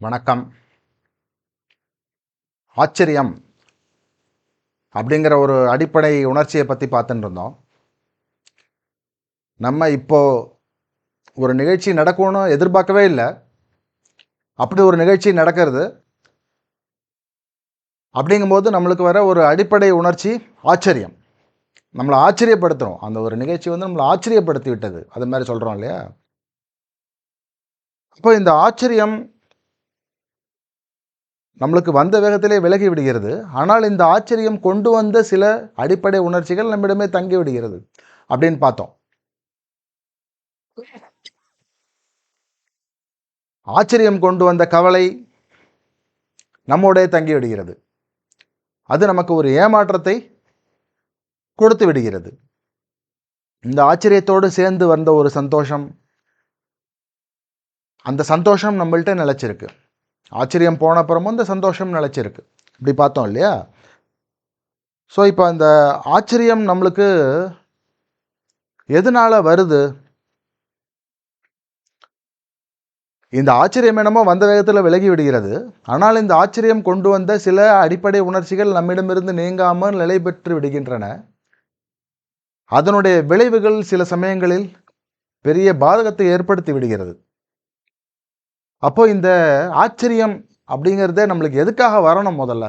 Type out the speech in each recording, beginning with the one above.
வணக்கம். ஆச்சரியம் அப்படிங்கிற ஒரு அடிப்படை உணர்ச்சியை பற்றி பார்த்துட்டு இருந்தோம். நம்ம இப்போ ஒரு நிகழ்ச்சி நடக்கும்னு எதிர்பார்க்கவே இல்லை. அப்படி ஒரு நிகழ்ச்சி நடக்கிறது. அப்படிங்கும்போது நம்மளுக்கு வர ஒரு அடிப்படை உணர்ச்சி ஆச்சரியம். நம்மளை ஆச்சரியப்படுத்துகிறோம் அந்த ஒரு நிகழ்ச்சி வந்து நம்மளை ஆச்சரியப்படுத்தி விட்டது. அது மாதிரி சொல்கிறோம் இல்லையா? அப்போ இந்த ஆச்சரியம் நம்மளுக்கு வந்த வேகத்திலே விலகி விடுகிறது. ஆனால் இந்த ஆச்சரியம் கொண்டு வந்த சில அடிப்படை உணர்ச்சிகள் நம்மிடமே தங்கி விடுகிறது. அப்படின்னு பார்த்தோம். ஆச்சரியம் கொண்டு வந்த கவலை நம்மோடே தங்கி விடுகிறது. அது நமக்கு ஒரு ஏமாற்றத்தை கொடுத்து விடுகிறது. இந்த ஆச்சரியத்தோடு சேர்ந்து வந்த ஒரு சந்தோஷம் அந்த சந்தோஷம் நம்மள்கிட்ட நிலச்சிருக்கு. ஆச்சரியம் போன அப்புறமும் இந்த சந்தோஷம் நிலச்சிருக்கு. இப்படி பார்த்தோம் இல்லையா? ஸோ இப்போ அந்த ஆச்சரியம் நம்மளுக்கு எதனால் வருது? இந்த ஆச்சரியம் என்னமோ வந்த வேகத்தில் விலகி விடுகிறது. ஆனால் இந்த ஆச்சரியம் கொண்டு வந்த சில அடிப்படை உணர்ச்சிகள் நம்மிடமிருந்து நீங்காமல் நிலை பெற்று விடுகின்றன. அதனுடைய விளைவுகள் சில சமயங்களில் பெரிய பாதகத்தை ஏற்படுத்தி விடுகிறது. அப்போ இந்த ஆச்சரியம் அப்படிங்கிறதே நம்மளுக்கு எதுக்காக வரணும் முதல்ல?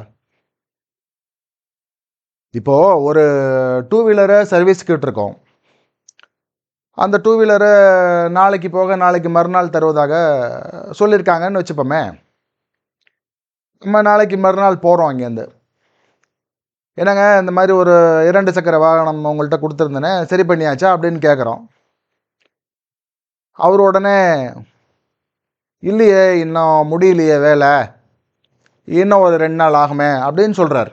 இப்போ ஒரு டூ வீலரை சர்வீஸ்க்கு விட்டுருக்கோம். அந்த டூ வீலரை நாளைக்கு போக நாளைக்கு மறுநாள் தருவதாக சொல்லியிருக்காங்கன்னு வச்சுப்போமே. நம்ம நாளைக்கு மறுநாள் போகிறோம் அங்கேருந்து என்னங்க இந்த மாதிரி ஒரு இரண்டு சக்கர வாகனம் உங்கள்கிட்ட கொடுத்துருந்தேனே சரி பண்ணியாச்சா அப்படின்னு கேட்குறோம் அவர் உடனே இல்லையே இன்னும் முடியலையே வேலை. இன்னும் ஒரு ரெண்டு நாள் ஆகுமே அப்படின்னு சொல்கிறார்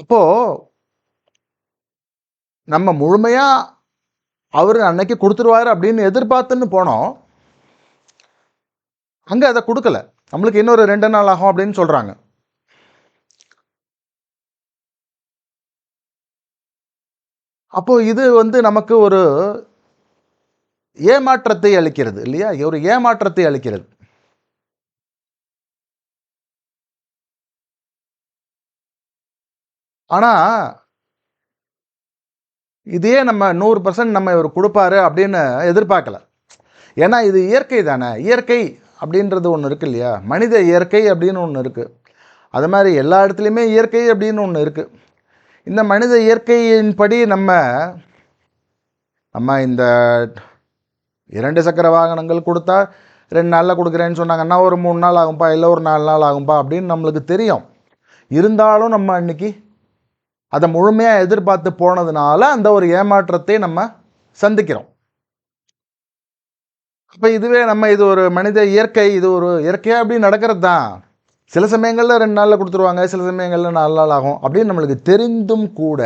அப்போது நம்ம முழுமையாக அவர் அன்னைக்கு கொடுத்துருவாரு அப்படின்னு எதிர்பார்த்துன்னு போனோம். அங்கே அதை கொடுக்கல. நம்மளுக்கு இன்னொரு ரெண்டு நாள் ஆகும் அப்படின்னு சொல்கிறாங்க அப்போது இது வந்து நமக்கு ஒரு ஏமாற்றத்தை அளிக்கிறது இல்லையா? ஒரு ஏமாற்றத்தை அளிக்கிறது. ஆனால் இதே நம்ம நூறு பர்சன்ட் நம்ம இவர் கொடுப்பாரு அப்படின்னு எதிர்பார்க்கல. ஏன்னா இது இயற்கை தானே. இயற்கை அப்படின்றது ஒன்று இருக்கு இல்லையா? மனித இயற்கை அப்படின்னு ஒன்று இருக்குது அது மாதிரி எல்லா இடத்துலையுமே இயற்கை அப்படின்னு ஒன்று இருக்குது இந்த மனித இயற்கையின்படி நம்ம நம்ம இந்த இரண்டு சக்கர வாகனங்கள் கொடுத்தா ரெண்டு நாளில் கொடுக்குறேன்னு சொன்னாங்கன்னா ஒரு மூணு நாள் ஆகும்பா இல்லை ஒரு நாலு நாள் ஆகும்பா அப்படின்னு நம்மளுக்கு தெரியும். இருந்தாலும் நம்ம அன்னைக்கு அதை முழுமையாக எதிர்பார்த்து போனதுனால அந்த ஒரு ஏமாற்றத்தை நம்ம சந்திக்கிறோம். அப்போ இதுவே நம்ம இது ஒரு மனித இயற்கை இது ஒரு இயற்கையாக அப்படி நடக்கிறது தான். சில சமயங்களில் ரெண்டு நாளில் கொடுத்துருவாங்க சில சமயங்களில் நாலு நாள் ஆகும் அப்படின்னு நம்மளுக்கு தெரிந்தும் கூட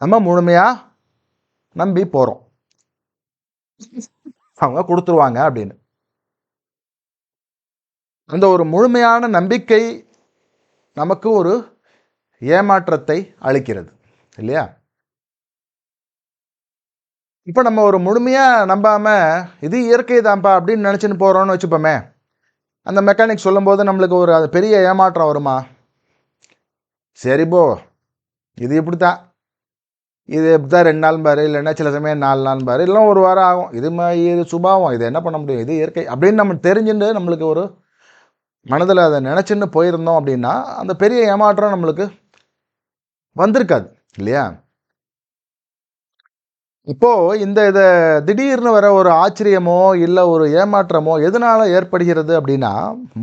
நம்ம முழுமையாக நம்பி போகிறோம் அவங்க கொடுத்துருவாங்க அப்படின்னு. அந்த ஒரு முழுமையான நம்பிக்கை நமக்கு ஒரு ஏமாற்றத்தை அளிக்கிறது இல்லையா? இப்போ நம்ம ஒரு முழுமையாக நம்பாமல் இது இயற்கை தான்ப்பா அப்படின்னு நினச்சின்னு போகிறோன்னு வச்சுப்போமே அந்த மெக்கானிக் சொல்லும்போது நம்மளுக்கு ஒரு அது பெரிய ஏமாற்றம் வருமா? சரி போ இது இப்படி தான் இது தான் ரெண்டு நாள் பாரு இல்லைன்னா சில சமயம் நாலு நாள் பாரு இல்லைனா ஒரு வாரம் ஆகும். இது மாதிரி இது சுபாவம் இதை என்ன பண்ண முடியும்? இது இயற்கை. அப்படின்னு நம்ம தெரிஞ்சுட்டு நம்மளுக்கு ஒரு மனதில் அதை நினச்சின்னு போயிருந்தோம் அப்படின்னா அந்த பெரிய ஏமாற்றம் நம்மளுக்கு வந்திருக்காது இல்லையா? இப்போது இந்த இதை திடீர்னு வர ஒரு ஆச்சரியமோ இல்லை ஒரு ஏமாற்றமோ எதனால் ஏற்படுகிறது அப்படின்னா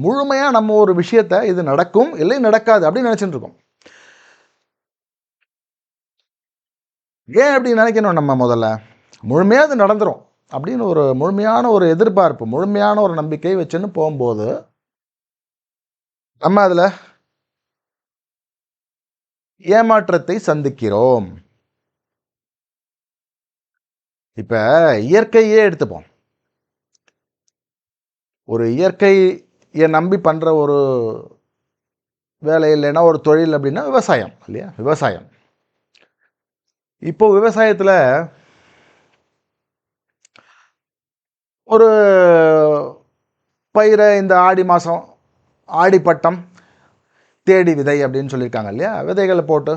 முழுமையாக நம்ம ஒரு விஷயத்த இது நடக்கும் இல்லை நடக்காது அப்படின்னு நினச்சிட்டு இருக்கோம். ஏன் அப்படி நினைக்கணும் நம்ம முதல்ல? முழுமையாக அது நடந்துடும் அப்படின்னு ஒரு முழுமையான ஒரு எதிர்பார்ப்பு முழுமையான ஒரு நம்பிக்கை வச்சுன்னு போகும்போது நம்ம அதில் ஏமாற்றத்தை சந்திக்கிறோம். இப்போ இயற்கையே எடுத்துப்போம். ஒரு இயற்கையை நம்பி பண்ணுற ஒரு வேலை இல்லைன்னா ஒரு தொழில் அப்படின்னா விவசாயம் இல்லையா? விவசாயம். இப்போ விவசாயத்தில் ஒரு பயிரை இந்த ஆடி மாதம் ஆடிப்பட்டம் தேடி விதை அப்படின்னு சொல்லியிருக்காங்க இல்லையா? விதைகளை போட்டு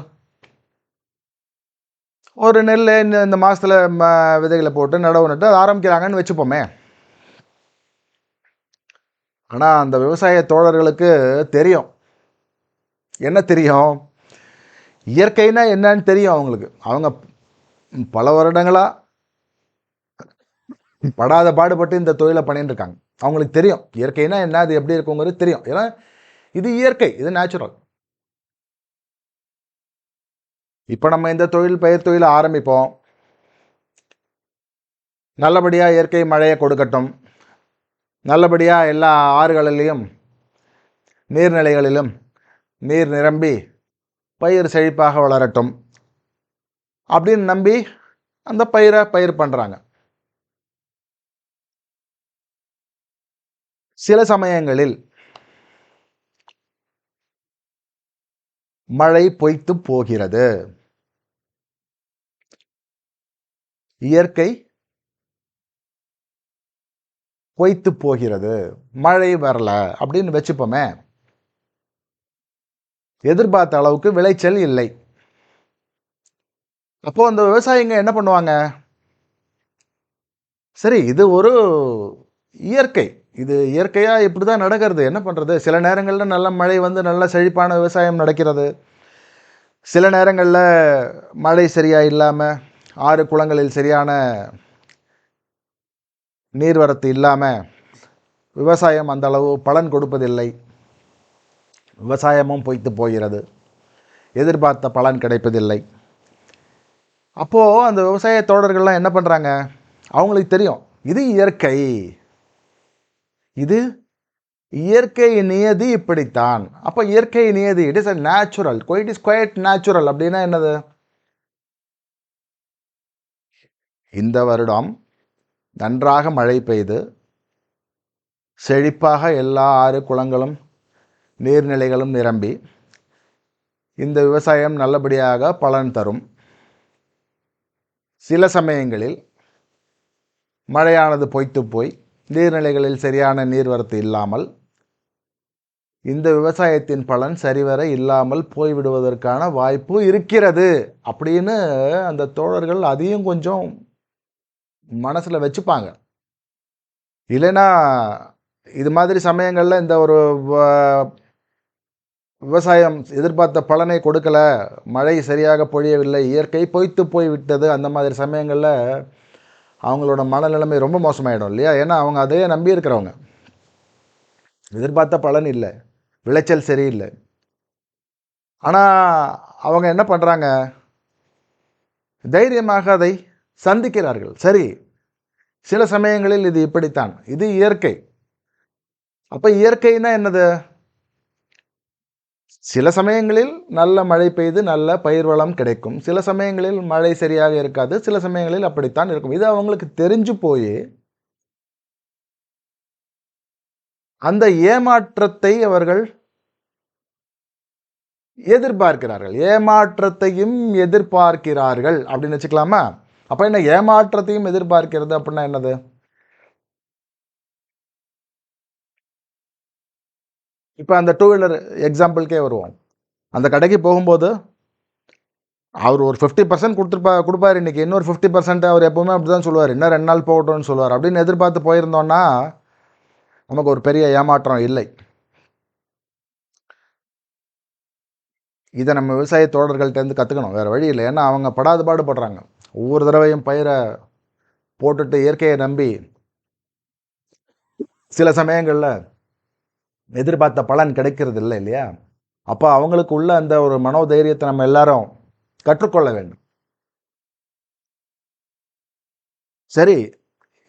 ஒரு நெல் இந்த இந்த மாதத்தில் ம விதைகளை போட்டு நடவு நட்டு அதை ஆரம்பிக்கிறாங்கன்னு வச்சுப்போமே. ஆனால் அந்த விவசாய தோழர்களுக்கு தெரியும். என்ன தெரியும்? இயற்கைனா என்னன்னு தெரியும் அவங்களுக்கு. அவங்க பல வருடங்களாக படாத பாடுபட்டு இந்த தொழிலை பண்ணிட்டு இருக்காங்க அவங்களுக்கு தெரியும். இயற்கைனா என்ன அது எப்படி இருக்குங்கிறது தெரியும். ஏன்னா இது இயற்கை இது நேச்சுரல் இப்போ நம்ம இந்த தொழில் பயிர் தொழிலை ஆரம்பிப்போம். நல்லபடியாக இயற்கை மழையை கொடுக்கட்டும். நல்லபடியாக எல்லா ஆறுகளிலையும் நீர்நிலைகளிலும் நீர் நிரம்பி பயிர் செழிப்பாக வளரட்டும் அப்படின்னு நம்பி அந்த பயிரை பயிர் பண்ணுறாங்க சில சமயங்களில் மழை பொய்த்து போகிறது. இயற்கை பொய்த்து போகிறது. மழை வரல அப்படின்னு வச்சுப்போமே. எதிர்பார்த்த அளவுக்கு விளைச்சல் இல்லை. அப்போ அந்த விவசாயிங்க என்ன பண்ணுவாங்க? சரி இது ஒரு இயற்கை. இது இயற்கையாக இப்படி தான் நடக்கிறது. என்ன பண்ணுறது சில நேரங்களில் நல்ல மழை வந்து நல்ல செழிப்பான விவசாயம் நடக்கிறது. சில நேரங்களில் மழை சரியாக இல்லாமல் ஆறு குளங்களில் சரியான நீர்வரத்து இல்லாமல் விவசாயம் அந்த அளவு பலன் கொடுப்பதில்லை. விவசாயமும் பொய்த்து போகிறது. எதிர்பார்த்த பலன் கிடைப்பதில்லை. அப்போது அந்த விவசாய தோழர்கள்லாம் என்ன பண்ணுறாங்க அவங்களுக்கு தெரியும் இது இயற்கை. இது இயற்கை நியதி இப்படித்தான். அப்போ இயற்கை நியதி it is a natural it is quite natural அப்படின்னா என்னது? இந்த வருடம் நன்றாக மழை பெய்து செழிப்பாக எல்லா ஆறு குளங்களும் நீர்நிலைகளும் நிரம்பி இந்த விவசாயம் நல்லபடியாக பலன் தரும். சில சமயங்களில் மழையானது பொய்த்து போய் நீர்நிலைகளில் சரியான நீர்வரத்து இல்லாமல் இந்த விவசாயத்தின் பலன் சரிவர இல்லாமல் போய்விடுவதற்கான வாய்ப்பு இருக்கிறது அப்படின்னு அந்த தோழர்கள் அதையும் கொஞ்சம் மனசில் வச்சுப்பாங்க. இல்லைன்னா இது மாதிரி சமயங்களில் இந்த ஒரு விவசாயம் எதிர்பார்த்த பலனை கொடுக்கல மழை சரியாக பொழியவில்லை இயற்கை பொய்த்து போய் விட்டது அந்த மாதிரி சமயங்களில் அவங்களோட மனநிலைமை ரொம்ப மோசமாயிடும் இல்லையா? ஏன்னா அவங்க அதையே நம்பி இருக்கிறவங்க. எதிர்பார்த்த பலன் இல்லை விளைச்சல் சரியில்லை. ஆனால் அவங்க என்ன பண்ணுறாங்க தைரியமாக அதை சந்திக்கிறார்கள். சரி சில சமயங்களில் இது இப்படித்தான். இது இயற்கை. அப்போ இயற்கைன்னா என்னது? சில சமயங்களில் நல்ல மழை பெய்து நல்ல பயிர் வளம் கிடைக்கும். சில சமயங்களில் மழை சரியாக இருக்காது. சில சமயங்களில் அப்படித்தான் இருக்கும். இது அவங்களுக்கு தெரிஞ்சு போய் அந்த ஏமாற்றத்தை அவர்கள் எதிர்பார்க்கிறார்கள். ஏமாற்றத்தையும் எதிர்பார்க்கிறார்கள் அப்படின்னு வச்சுக்கலாமா? அப்போ என்ன ஏமாற்றத்தையும் எதிர்பார்க்கிறது அப்படின்னா என்னது? இப்போ அந்த டூ வீலர் எக்ஸாம்பிள்கே வருவோம். அந்த கடைக்கு போகும்போது அவர் ஒரு ஃபிஃப்டி பர்சன்ட் கொடுத்துருப்பா கொடுப்பார் இன்றைக்கி இன்னொரு ஃபிஃப்டி பர்சன்ட் அவர் எப்போவுமே அப்படி தான் சொல்லுவார். இன்னும் ரெண்டு நாள் போகட்டும்னு சொல்லுவார். அப்படின்னு எதிர்பார்த்து போயிருந்தோன்னா நமக்கு ஒரு பெரிய ஏமாற்றம் இல்லை. இதை நம்ம விவசாய தோழர்கள்ட்டேருந்து கற்றுக்கணும் வேறு வழி இல்லை. ஏன்னா அவங்க படாது பாடுபடுறாங்க. ஒவ்வொரு தடவையும் பயிரை போட்டுட்டு இயற்கையை நம்பி சில சமயங்களில் எதிர்பார்த்த பலன் கிடைக்கிறது இல்லை இல்லையா? அப்போ அவங்களுக்கு உள்ள அந்த ஒரு மனோதைரியத்தை நம்ம எல்லாரும் கற்றுக்கொள்ள வேண்டும். சரி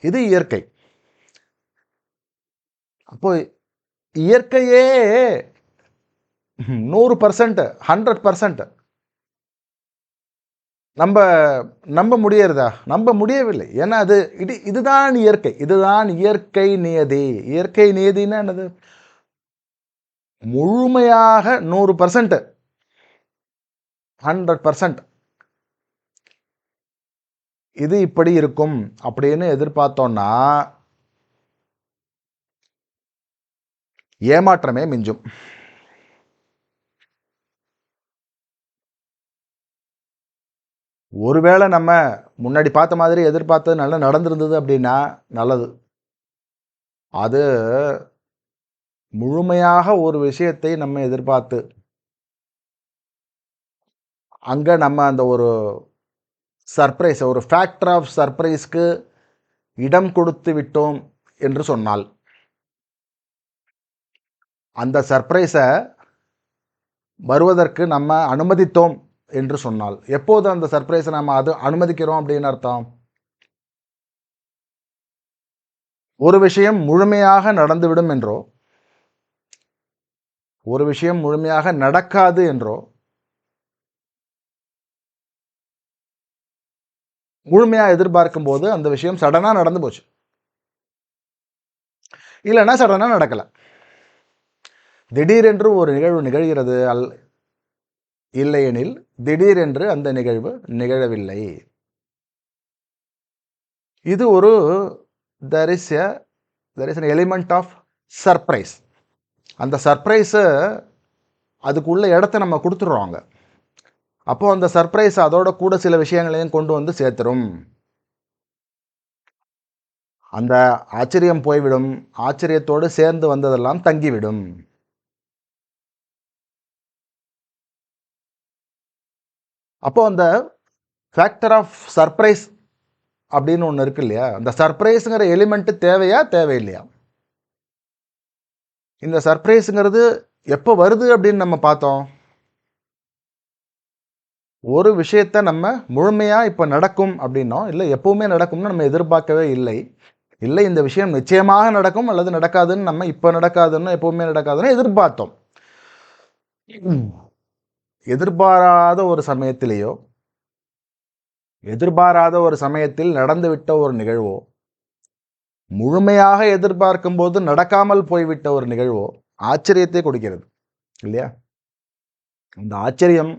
இது இயற்கை. அப்போ இயற்கையே நூறு பர்சன்ட் ஹண்ட்ரட் பர்சன்ட் நம்ம நம்ப முடியறதா? நம்ப முடியவில்லை. ஏன்னா அது இது இதுதான் இயற்கை. இதுதான் இயற்கை நியதி. இயற்கை நியதினா என்னது? முழுமையாக நூறு பர்சன்ட் ஹண்ட்ரட் பர்சன்ட் இது இப்படி இருக்கும் அப்படின்னு எதிர்பார்த்தோன்னா ஏமாற்றமே மிஞ்சும். ஒருவேளை நம்ம முன்னாடி பார்த்த மாதிரி எதிர்பார்த்தது நல்லா நடந்திருந்தது அப்படின்னா நல்லது. அது முழுமையாக ஒரு விஷயத்தை நம்ம எதிர்பார்த்து அங்கே நம்ம அந்த ஒரு சர்ப்ரைஸ் ஒரு ஃபேக்டர் ஆஃப் சர்ப்ரைஸ்க்கு இடம் கொடுத்து விட்டோம் என்று சொன்னால் அந்த சர்ப்ரைஸை வருவதற்கு நம்ம அனுமதித்தோம் என்று சொன்னால் எப்போது அந்த சர்ப்ரைஸை நம்ம அது அனுமதிக்கிறோம் அப்படின்னு அர்த்தம்? ஒரு விஷயம் முழுமையாக நடந்துவிடும் என்றோ ஒரு விஷயம் முழுமையாக நடக்காது என்றோ முழுமையாக எதிர்பார்க்கும் போது அந்த விஷயம் சடனாக நடந்து போச்சு. இல்லைன்னா சடனாக நடக்கலை. திடீரென்று ஒரு நிகழ்வு நிகழ்கிறது அல் இல்லையெனில் திடீரென்று அந்த நிகழ்வு நிகழவில்லை. இது ஒரு there is a there is an element of surprise அந்த சர்ப்ரைஸு அதுக்குள்ள இடத்த நம்ம கொடுத்துட்றோங்க அப்போது அந்த சர்ப்ரைஸ் அதோட கூட சில விஷயங்களையும் கொண்டு வந்து சேர்த்துரும். அந்த ஆச்சரியம் போய்விடும். ஆச்சரியத்தோடு சேர்ந்து வந்ததெல்லாம் தங்கிவிடும். அப்போது அந்த ஃபேக்டர் ஆஃப் சர்ப்ரைஸ் அப்படின்னு ஒன்று இருக்கு இல்லையா? அந்த சர்ப்ரைஸுங்கிற எலிமெண்ட்டு தேவையா தேவையில்லையா? இந்த சர்ப்ரைஸுங்கிறது எப்போ வருது அப்படின்னு நம்ம பார்த்தோம். ஒரு விஷயத்த நம்ம முழுமையாக இப்போ நடக்கும் அப்படின்னோம் இல்லை எப்பவுமே நடக்கும்னு நம்ம எதிர்பார்க்கவே இல்லை. இல்லை இந்த விஷயம் நிச்சயமாக நடக்கும் அல்லது நடக்காதுன்னு நம்ம இப்போ நடக்காதுன்னு எப்பவுமே நடக்காதுன்னு எதிர்பார்த்தோம். எதிர்பாராத ஒரு சமயத்திலேயோ எதிர்பாராத ஒரு சமயத்தில் நடந்துவிட்ட ஒரு நிகழ்வோ முழுமையாக எதிர்பார்க்கும் போது நடக்காமல் போய்விட்ட ஒரு நிகழ்வோ ஆச்சரியத்தை கொடுக்கிறது இல்லையா? அந்த ஆச்சரியம்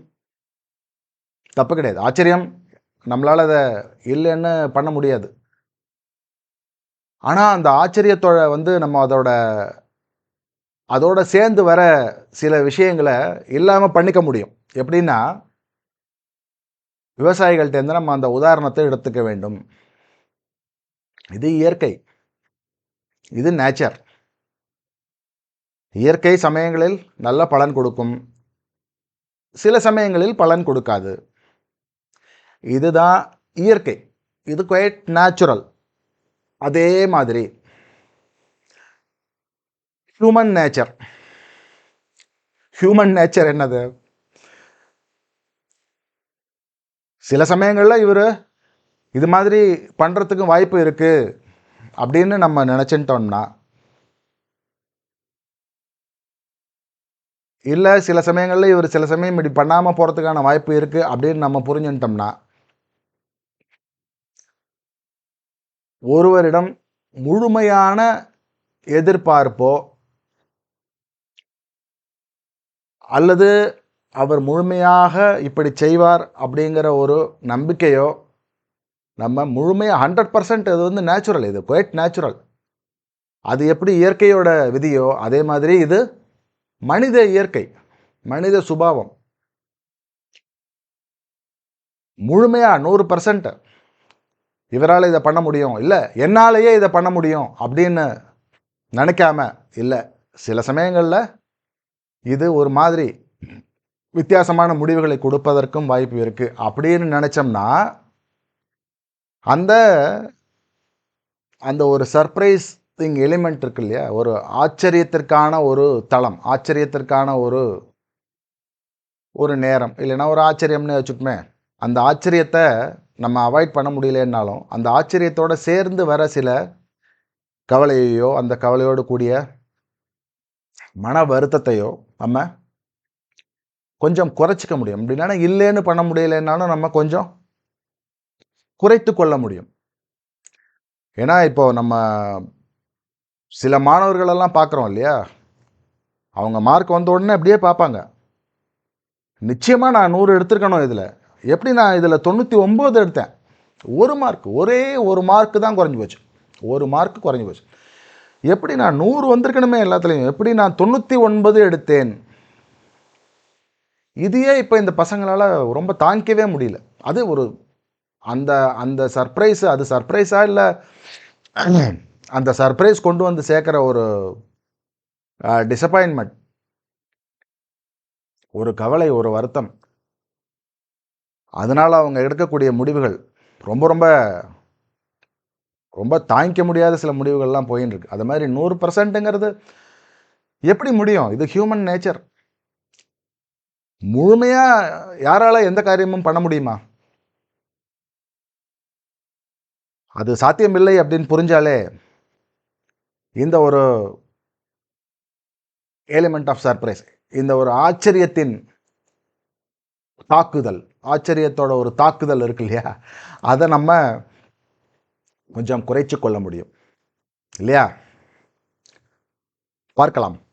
தப்பு கிடையாது. ஆச்சரியம் நம்மளால் அதை இல்லைன்னு பண்ண முடியாது. ஆனால் அந்த ஆச்சரியத்தோட வந்து நம்ம அதோட அதோட சேர்ந்து வர சில விஷயங்களை இல்லாமல் பண்ணிக்க முடியும். எப்படின்னா விவசாயிகள்கிட்டேருந்து நம்ம அந்த உதாரணத்தை எடுத்துக்க வேண்டும். இது இயற்கை. இது நேச்சர் இயற்கை சமயங்களில் நல்ல பலன் கொடுக்கும். சில சமயங்களில் பலன் கொடுக்காது. இதுதான் இயற்கை. இது குவைட் நேச்சுரல் அதே மாதிரி. ஹியூமன் நேச்சர் ஹியூமன் நேச்சர் என்னது? சில சமயங்களில் இவர் இது மாதிரி பண்ணுறதுக்கு வாய்ப்பு இருக்குது அப்படின்னு நம்ம நினச்சிட்டோம்னா இல்லை சில சமயங்களில் இவர் சில சமயம் இப்படி பண்ணாமல் போகிறதுக்கான வாய்ப்பு இருக்குது அப்படின்னு நம்ம புரிஞ்சுட்டோம்னா ஒருவரிடம் முழுமையான எதிர்பார்ப்போ அல்லது அவர் முழுமையாக இப்படி செய்வார் அப்படிங்கிற ஒரு நம்பிக்கையோ நம்ம முழுமையாக ஹண்ட்ரட் பர்சன்ட் அது வந்து நேச்சுரல் இது குவைட் நேச்சுரல் அது எப்படி இயற்கையோட விதியோ அதே மாதிரி இது மனித இயற்கை மனித சுபாவம். முழுமையாக நூறு பர்சன்ட் இவரால் இதை பண்ண முடியும்? இல்லை. என்னாலேயே இதை பண்ண முடியும் அப்படின்னு நினைக்காம? இல்லை. சில சமயங்களில் இது ஒரு மாதிரி வித்தியாசமான முடிவுகளை கொடுப்பதற்கும் வாய்ப்பு இருக்குது அப்படின்னு நினச்சோம்னா அந்த அந்த ஒரு சர்ப்ரைஸ் திங் எலிமெண்ட் இருக்கு இல்லையா? ஒரு ஆச்சரியத்திற்கான ஒரு தளம் ஆச்சரியத்திற்கான ஒரு ஒரு நேரம். இல்லைன்னா ஒரு ஆச்சரியம்னு வச்சுக்கோமே. அந்த ஆச்சரியத்தை நம்ம அவாய்ட் பண்ண முடியலன்னாலும் அந்த ஆச்சரியத்தோடு சேர்ந்து வர சில கவலையையோ அந்த கவலையோடு கூடிய மன வருத்தத்தையோ நம்ம கொஞ்சம் குறைச்சிக்க முடியும். அப்படின்னா இல்லைன்னு பண்ண முடியலைன்னாலும் நம்ம கொஞ்சம் குறைத்து கொள்ள முடியும். ஏன்னா இப்போ நம்ம சில மாணவர்களெல்லாம் பார்க்குறோம் இல்லையா? அவங்க மார்க் வந்த உடனே அப்படியே பார்ப்பாங்க. நிச்சயமாக நான் நூறு எடுத்திருக்கணும் இதில். எப்படி நான் இதில் தொண்ணூற்றி ஒம்பது எடுத்தேன்? ஒரு மார்க் ஒரே ஒரு மார்க்கு தான் குறைஞ்சி போச்சு. ஒரு மார்க் குறைஞ்சி போச்சு. எப்படி நான் நூறு வந்திருக்கணுமே எல்லாத்துலேயும் எப்படி நான் தொண்ணூற்றி ஒன்பது எடுத்தேன்? இதையே இப்போ இந்த பசங்களால் ரொம்ப தாங்கிக்கவே முடியல. அது ஒரு அந்த அந்த சர்ப்ரைஸ் அது சர்ப்ரைஸா இல்லை? அந்த சர்ப்ரைஸ் கொண்டு வந்து சேர்க்குற ஒரு டிசப்பாயின்மெண்ட் ஒரு கவலை ஒரு வருத்தம். அதனால் அவங்க எடுக்கக்கூடிய முடிவுகள் ரொம்ப ரொம்ப ரொம்ப தாங்கிக்க முடியாத சில முடிவுகள்லாம் போயின்னு இருக்கு அது மாதிரி நூறு பர்சன்ட்டுங்கிறது எப்படி முடியும்? இது ஹியூமன் நேச்சர் முழுமையாக யாரால எந்த காரியமும் பண்ண முடியுமா? அது சாத்தியமில்லை அப்படின்னு புரிஞ்சாலே இந்த ஒரு எலிமெண்ட் ஆஃப் சர்ப்ரைஸ் இந்த ஒரு ஆச்சரியத்தின் தாக்குதல் ஆச்சரியத்தோட ஒரு தாக்குதல் இருக்கு இல்லையா? அதை நம்ம கொஞ்சம் குறைச்சி கொள்ள முடியும். இல்லையா? பார்க்கலாம்.